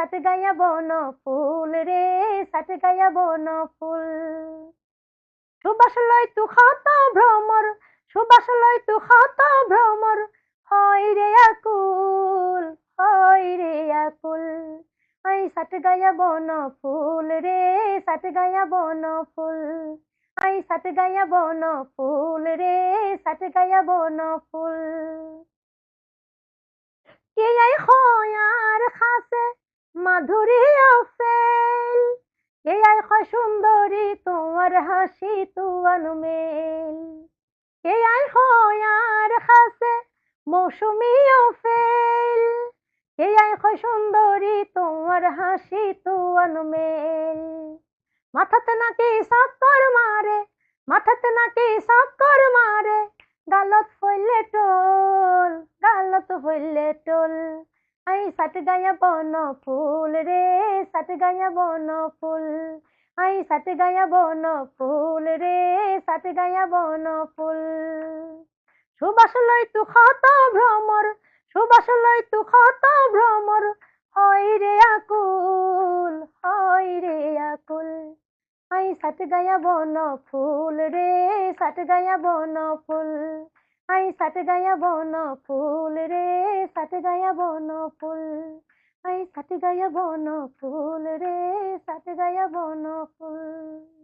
সাথে গায়া বন ফুল রে সাথে গায়া বন ফুল। সুবাস লয় তু খাত ভ্রমর, সুবাস লয় তু খাত ভ্রমর, হয় রে আকুল, হয় রে আকুল। আই সাথে গায়া বন ফুল রে সাথে গায়া বন ফুল। আই সাথে গায়া বন ফুল রে সাথে গায়া বন ফুল। কে আই খয়ার খাসে মাধুরী ফেল কে আই হয় সুন্দরী, তোমার হাসি তুয়ানু মেল। কে আই খয়ার খাসে মৌসুমি ফেল কে আই হয় সুন্দরী, তোমার হাসি তুয়ানু মেল। মাথাতে নাকি সাক্কর মারে, মাথাতে নাকি সাক্কর মারে, গালত ফইলে টোল, গালত ফইলে টোল। সাট গায়া বন ফুল রে সাট গায়া বন ফুল আই সাট গায়া বন ফুল রে সাট গায়া বন ফুল সুবাস লই তু খাত ভ্রমর সুবাস লই তু খাত ভ্রমর হয় রে আকুল হয় রে আকুল আই সাট গায়া বন ফুল রে সাট গায়া বন ফুল আই সাত গায়া বন ফুল রে, সাত গায়া বন ফুল। আই সাত গায়া বন ফুল রে, সাত গায়া বন ফুল।